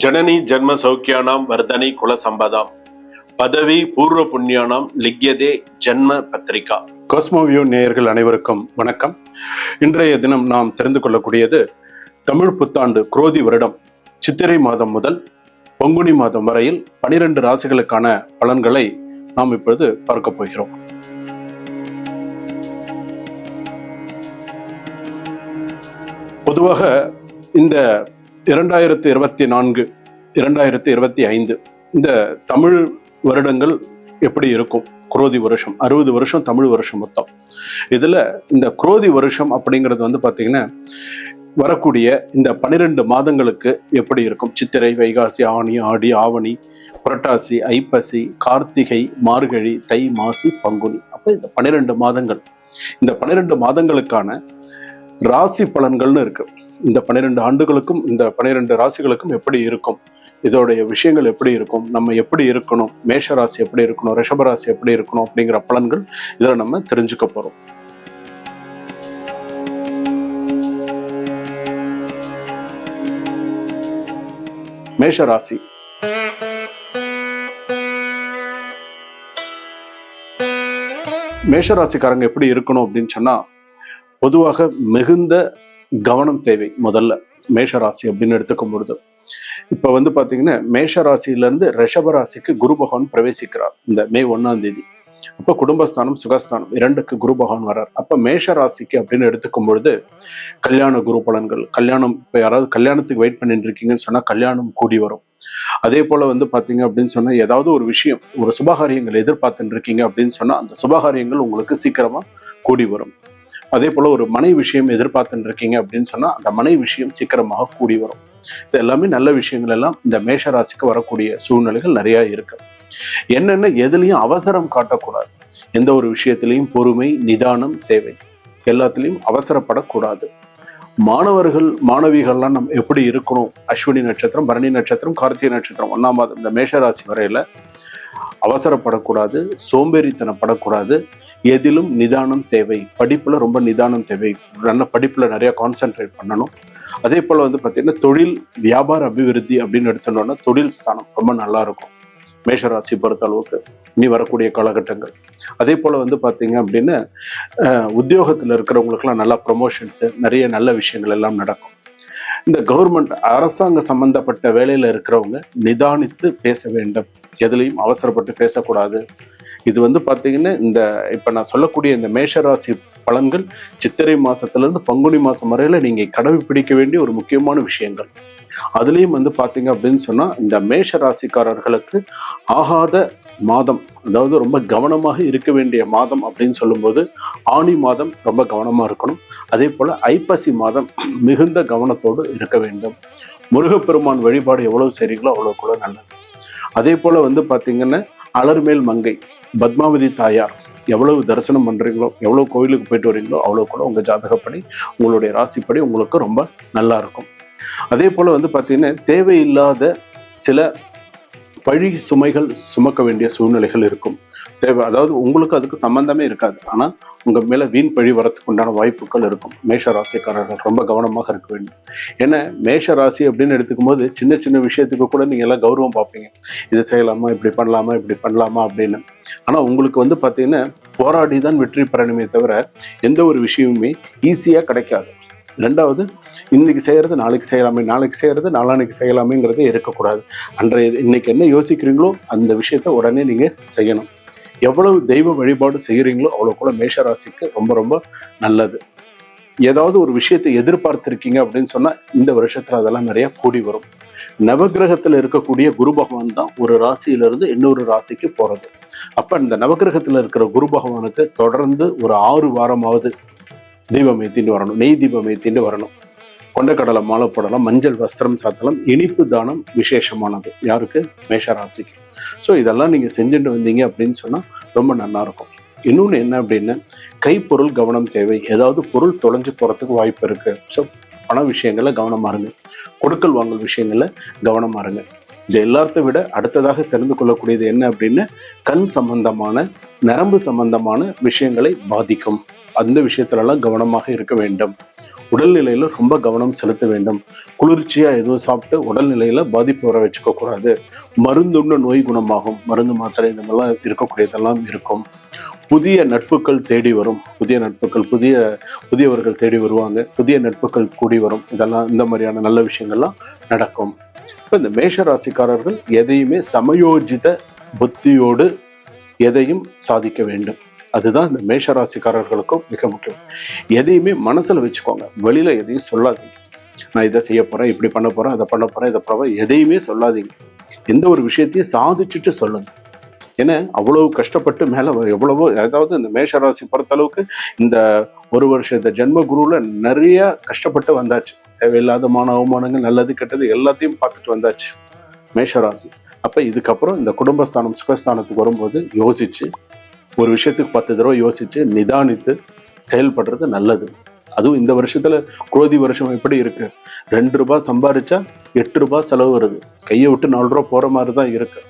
ஜனனி ஜென்ம சௌக்கியானாம் வர்தனி குல சம்பதாம். பதவி பூர்வ புண்ணியானாம் லிக்யதே ஜென்ம பத்திரிகா. கோஸ்மோவியோ நேயர்கள் அனைவருக்கும் வணக்கம். இன்றைய தினம் நாம் தெரிந்து கொள்ளக்கூடியது தமிழ் புத்தாண்டு குரோதி வருடம் சித்திரை மாதம் முதல் பங்குனி மாதம் வரையில் பனிரெண்டு ராசிகளுக்கான பலன்களை நாம் இப்பொழுது பார்க்க போகிறோம். பொதுவாக இந்த இரண்டாயிரத்தி இருபத்தி நான்கு இரண்டாயிரத்தி இருபத்தி ஐந்து இந்த தமிழ் வருடங்கள் எப்படி இருக்கும்? குரோதி வருஷம் அறுபது வருஷம் தமிழ் வருஷம் மொத்தம். இதில் இந்த குரோதி வருஷம் அப்படிங்கிறது வந்து பார்த்திங்கன்னா வரக்கூடிய இந்த பனிரெண்டு மாதங்களுக்கு எப்படி இருக்கும்? சித்திரை வைகாசி ஆணி ஆடி ஆவணி புரட்டாசி ஐப்பசி கார்த்திகை மார்கழி தை மாசி பங்குனி. அப்போ இந்த பனிரெண்டு மாதங்கள். இந்த பனிரெண்டு மாதங்களுக்கான ராசி பலன்கள்னு இருக்குது இந்த பன்னிரெண்டு ஆண்டுகளுக்கும் இந்த பன்னிரெண்டு ராசிகளுக்கும் எப்படி இருக்கும்? இதோடைய விஷயங்கள் எப்படி இருக்கும்? நம்ம எப்படி இருக்கணும்? மேஷ ராசி எப்படி இருக்கணும்? ரிஷபராசி எப்படி இருக்கணும்? அப்படிங்கிற பலன்கள் இதில் நம்ம தெரிஞ்சுக்க போறோம். மேஷ ராசி மேஷ ராசிக்காரங்க எப்படி இருக்கணும் அப்படின்னு சொன்னா பொதுவாக மிகுந்த கவனம் தேவை முதல்ல மேஷ ராசி அப்படின்னு எடுத்துக்கும் பொழுது இப்ப வந்து பாத்தீங்கன்னா மேஷ ரிஷபராசிக்கு குரு பகவான் பிரவேசிக்கிறார் இந்த மே ஒன்றாம் தேதி. அப்ப குடும்பஸ்தானம் சுகஸ்தானம் இரண்டுக்கு குரு பகவான் வர்றார். அப்ப மேஷ ராசிக்கு அப்படின்னு எடுத்துக்கும் பொழுது கல்யாண குரு பலன்கள் கல்யாணம் இப்ப யாராவது கல்யாணத்துக்கு வெயிட் பண்ணிட்டு இருக்கீங்கன்னு சொன்னா கல்யாணம் கூடி வரும். அதே போல வந்து பார்த்தீங்க அப்படின்னு சொன்னா ஏதாவது ஒரு விஷயம் ஒரு சுபகாரியங்கள் எதிர்பார்த்துட்டு இருக்கீங்க அப்படின்னு சொன்னா அந்த சுபகாரியங்கள் உங்களுக்கு சீக்கிரமா கூடி வரும். அதே போல ஒரு மனை விஷயம் எதிர்பார்த்துட்டு இருக்கீங்க அப்படின்னு சொன்னா அந்த மனை விஷயம் சீக்கிரமாக கூடி வரும். இது எல்லாமே நல்ல விஷயங்கள் எல்லாம் இந்த மேஷராசிக்கு வரக்கூடிய சூழ்நிலைகள் நிறைய இருக்கு. என்னென்ன எதுலையும் அவசரம் காட்டக்கூடாது. எந்த ஒரு விஷயத்திலையும் பொறுமை நிதானம் தேவை. எல்லாத்துலேயும் அவசரப்படக்கூடாது. மாணவர்கள் மாணவிகள்லாம் நம்ம எப்படி இருக்கணும்? அஸ்வினி நட்சத்திரம் பரணி நட்சத்திரம் கார்த்திகை நட்சத்திரம் ஒன்றாம் மாதம் இந்த மேஷராசி வரையில் வரையில அவசரப்படக்கூடாது சோம்பேறித்தனப்படக்கூடாது எதிலும் நிதானம் தேவை. படிப்பில் ரொம்ப நிதானம் தேவை. நல்ல படிப்பில் நிறையா கான்சென்ட்ரேட் பண்ணணும். அதே போல் வந்து பார்த்தீங்கன்னா தொழில் வியாபார அபிவிருத்தி அப்படின்னு எடுத்துட்டோம்னா தொழில் ஸ்தானம் ரொம்ப நல்லா இருக்கும். மேஷராசி பொறுத்த அளவுக்கு இனி வரக்கூடிய காலகட்டங்கள். அதே போல் வந்து பார்த்தீங்க அப்படின்னா உத்தியோகத்தில் இருக்கிறவங்களுக்குலாம் நல்லா ப்ரொமோஷன்ஸ் நிறைய நல்ல விஷயங்கள் எல்லாம் நடக்கும். இந்த கவர்மெண்ட் அரசாங்க சம்பந்தப்பட்ட வேலையில் இருக்கிறவங்க நிதானித்து பேச வேண்டும். எதுலையும் அவசரப்பட்டு பேசக்கூடாது. இது வந்து பார்த்தீங்கன்னா இந்த இப்போ நான் சொல்லக்கூடிய இந்த மேஷராசி பலன்கள் சித்திரை மாதத்துலேருந்து பங்குனி மாதம் வரையில் நீங்கள் கடைபிடிக்க வேண்டிய ஒரு முக்கியமான விஷயங்கள். அதுலேயும் வந்து பார்த்தீங்க அப்படின்னு சொன்னால் இந்த மேஷ ராசிக்காரர்களுக்கு ஆகாத மாதம் அதாவது ரொம்ப கவனமாக இருக்க வேண்டிய மாதம் அப்படின்னு சொல்லும்போது ஆணி மாதம் ரொம்ப கவனமாக இருக்கணும். அதே போல் ஐப்பசி மாதம் மிகுந்த கவனத்தோடு இருக்க வேண்டும். முருகப்பெருமான் வழிபாடு எவ்வளோ சரிங்களோ அவ்வளோ கூட நல்லது. அதே போல் வந்து பார்த்திங்கன்னா அலர்மேல் மங்கை பத்மாவதி தாயார் எவ்வளவு தரிசனம் பண்றீங்களோ எவ்வளவு கோயிலுக்கு போயிட்டு வரீங்களோ அவ்வளவு கூட உங்க ஜாதகப்படி உங்களுடைய ராசிப்படி உங்களுக்கு ரொம்ப நல்லா இருக்கும். அதே போல வந்து பார்த்தீங்கன்னா தேவையில்லாத சில பழி சுமைகள் சுமக்க வேண்டிய சூழ்நிலைகள் இருக்கும். தேவை. அதாவது உங்களுக்கு அதுக்கு சம்பந்தமே இருக்காது. ஆனால் உங்கள் மேலே வீண் பழி வரத்துக்கு உண்டான வாய்ப்புகள் இருக்கும். மேஷ ராசிக்காரர்கள் ரொம்ப கவனமாக இருக்க வேண்டும். ஏன்னா மேஷ ராசி அப்படின்னு எடுத்துக்கும் போது சின்ன சின்ன விஷயத்துக்கு கூட நீங்கள் எல்லாம் கௌரவம் பார்ப்பீங்க. இதை செய்யலாமா இப்படி பண்ணலாமா இப்படி பண்ணலாமா அப்படின்னு. ஆனால் உங்களுக்கு வந்து பார்த்தீங்கன்னா போராடி தான் வெற்றி பெறணுமே தவிர எந்த ஒரு விஷயமுமே ஈஸியாக கிடைக்காது. ரெண்டாவது இன்னைக்கு செய்யறது நாளைக்கு செய்யலாமே நாளைக்கு செய்யறது நாளானைக்கு செய்யலாமேங்கிறதே இருக்கக்கூடாது. அன்றைய இன்னைக்கு என்ன யோசிக்கிறீங்களோ அந்த விஷயத்த உடனே நீங்கள் செய்யணும். எவ்வளவு தெய்வ வழிபாடு செய்கிறீங்களோ அவ்வளோ கூட மேஷராசிக்கு ரொம்ப ரொம்ப நல்லது. ஏதாவது ஒரு விஷயத்தை எதிர்பார்த்திருக்கீங்க அப்படின்னு சொன்னால் இந்த வருஷத்தில் அதெல்லாம் நிறையா கூடி வரும். நவகிரகத்தில் இருக்கக்கூடிய குரு பகவான் தான் ஒரு ராசியிலிருந்து இன்னொரு ராசிக்கு போகிறது அப்போ இந்த நவகிரகத்தில் இருக்கிற குரு பகவானுக்கு தொடர்ந்து ஒரு ஆறு வாரமாவது தீபம் ஏத்திட்டு வரணும். நெய் தீபம் ஏத்திட்டு வரணும். கொண்டக்கடலை மாலை போடலாம் மஞ்சள் வஸ்திரம் சாத்தலாம் இனிப்பு தானம் விசேஷமானது. யாருக்கு? மேஷராசிக்கு. ஸோ இதெல்லாம் நீங்க செஞ்சுட்டு வந்தீங்க அப்படின்னு சொன்னா ரொம்ப நல்லா இருக்கும் இன்னொன்று என்ன அப்படின்னா கைப்பொருள் கவனம் தேவை. ஏதாவது பொருள் தொலைஞ்சு போறதுக்கு வாய்ப்பு இருக்கு. ஸோ பண விஷயங்கள்ல கவனமாக இருங்க. கொடுக்கல் வாங்கல் விஷயங்களில் கவனமாக இருங்க. இது எல்லாத்த விட அடுத்ததாக தெரிந்து கொள்ளக்கூடியது என்ன அப்படின்னா கண் சம்பந்தமான நரம்பு சம்பந்தமான விஷயங்களை பாதிக்கும். அந்த விஷயத்துலலாம் கவனமாக இருக்க வேண்டும். உடல்நிலையில் ரொம்ப கவனம் செலுத்த வேண்டும். குளிர்ச்சியாக எதுவும் சாப்பிட்டு உடல்நிலையில் பாதிப்பு வர வச்சுக்க கூடாது. நோய் குணமாகும். மருந்து மாத்திரை இந்த மாதிரிலாம் இருக்கக்கூடியதெல்லாம் இருக்கும். புதிய நட்புகள் தேடி வரும். புதிய நட்புகள் புதிய புதியவர்கள் தேடி வருவாங்க. புதிய நட்புகள் கூடி வரும். இதெல்லாம் இந்த மாதிரியான நல்ல விஷயங்கள்லாம் நடக்கும். இப்போ இந்த மேஷ ராசிக்காரர்கள் எதையுமே சமயோஜித புத்தியோடு எதையும் சாதிக்க வேண்டும். அதுதான் இந்த மேஷ ராசிக்காரர்களுக்கும் மிக முக்கியம். எதையுமே மனசுல வச்சுக்கோங்க. வெளியில எதையும் சொல்லாதீங்க. நான் இதை செய்ய போறேன் இப்படி பண்ண போறேன் அதை பண்ண போறேன் இதை பண்ண எதையுமே சொல்லாதீங்க. எந்த ஒரு விஷயத்தையும் சாதிச்சுட்டு சொல்லுங்கள் ஏன்னா அவ்வளவு கஷ்டப்பட்டு மேல எவ்வளவோ அதாவது இந்த மேஷ ராசி பொறுத்த அளவுக்கு இந்த ஒரு வருஷம் இந்த ஜென்ம குருவுல நிறைய கஷ்டப்பட்டு வந்தாச்சு. தேவையில்லாத மான அவமானங்கள் நல்லது கெட்டது எல்லாத்தையும் பார்த்துட்டு வந்தாச்சு. மேஷ ராசி இதுக்கப்புறம் இந்த குடும்பஸ்தானம் சுகஸ்தானத்துக்கு வரும்போது யோசிச்சு ஒரு விஷயத்துக்கு பத்து தடவை யோசிச்சு நிதானித்து செயல்படுறது நல்லது. அதுவும் இந்த வருஷத்துல குரோதி வருஷம் எப்படி இருக்கு? ரெண்டு ரூபாய் சம்பாரிச்சா எட்டு ரூபாய் செலவு வருது. கையை விட்டு நாலு ரூபா போற மாதிரி தான் இருக்கு.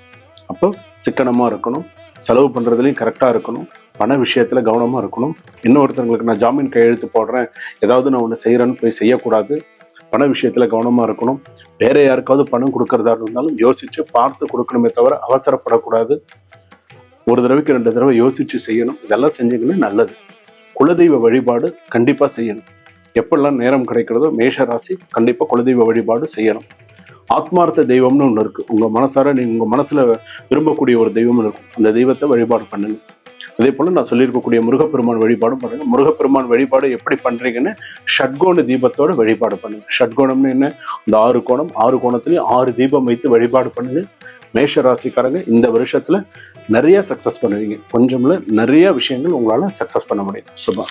அப்போ சிக்கனமா இருக்கணும். செலவு பண்றதுலயும் கரெக்டா இருக்கணும். பண விஷயத்துல கவனமா இருக்கணும். இன்னொருத்தவங்களுக்கு நான் ஜாமீன் கையெழுத்து போடுறேன். ஏதாவது நான் ஒன்று செய்யறேன்னு போய் செய்யக்கூடாது. பண விஷயத்துல கவனமா இருக்கணும். வேற யாருக்காவது பணம் கொடுக்கறதா இருந்தாலும் யோசிச்சு பார்த்து கொடுக்கணுமே தவிர அவசரப்படக்கூடாது. ஒரு தடவைக்கு ரெண்டு தடவை யோசிச்சு செய்யணும். இதெல்லாம் செஞ்சீங்கன்னா நல்லது. குலதெய்வ வழிபாடு கண்டிப்பா செய்யணும். எப்பெல்லாம் நேரம் கிடைக்கிறதோ மேஷ ராசி கண்டிப்பா குலதெய்வ வழிபாடு செய்யணும். ஆத்மார்த்த தெய்வம்னு ஒன்று இருக்கு. உங்க மனசார நீங்க உங்க மனசுல விரும்பக்கூடிய ஒரு தெய்வம் இருக்கும். அந்த தெய்வத்தை வழிபாடு பண்ணுங்க. அதே போல நான் சொல்லியிருக்கக்கூடிய முருகப்பெருமான் வழிபாடும் பண்ணுங்க. முருகப்பெருமான் வழிபாடு எப்படி பண்றீங்கன்னு ஷட்கோண தீபத்தோட வழிபாடு பண்ணுங்க. ஷட்கோணம்னு என்ன? இந்த ஆறு கோணம் ஆறு கோணத்துலேயும் ஆறு தீபம் வைத்து வழிபாடு பண்ணுங்க. மேஷ ராசிக்காரங்க இந்த வருஷத்துல நிறைய சக்சஸ் பண்ணுவீங்க. கொஞ்சம்ல நிறைய விஷயங்கள் உங்களால சக்சஸ் பண்ண முடியும். சுபா.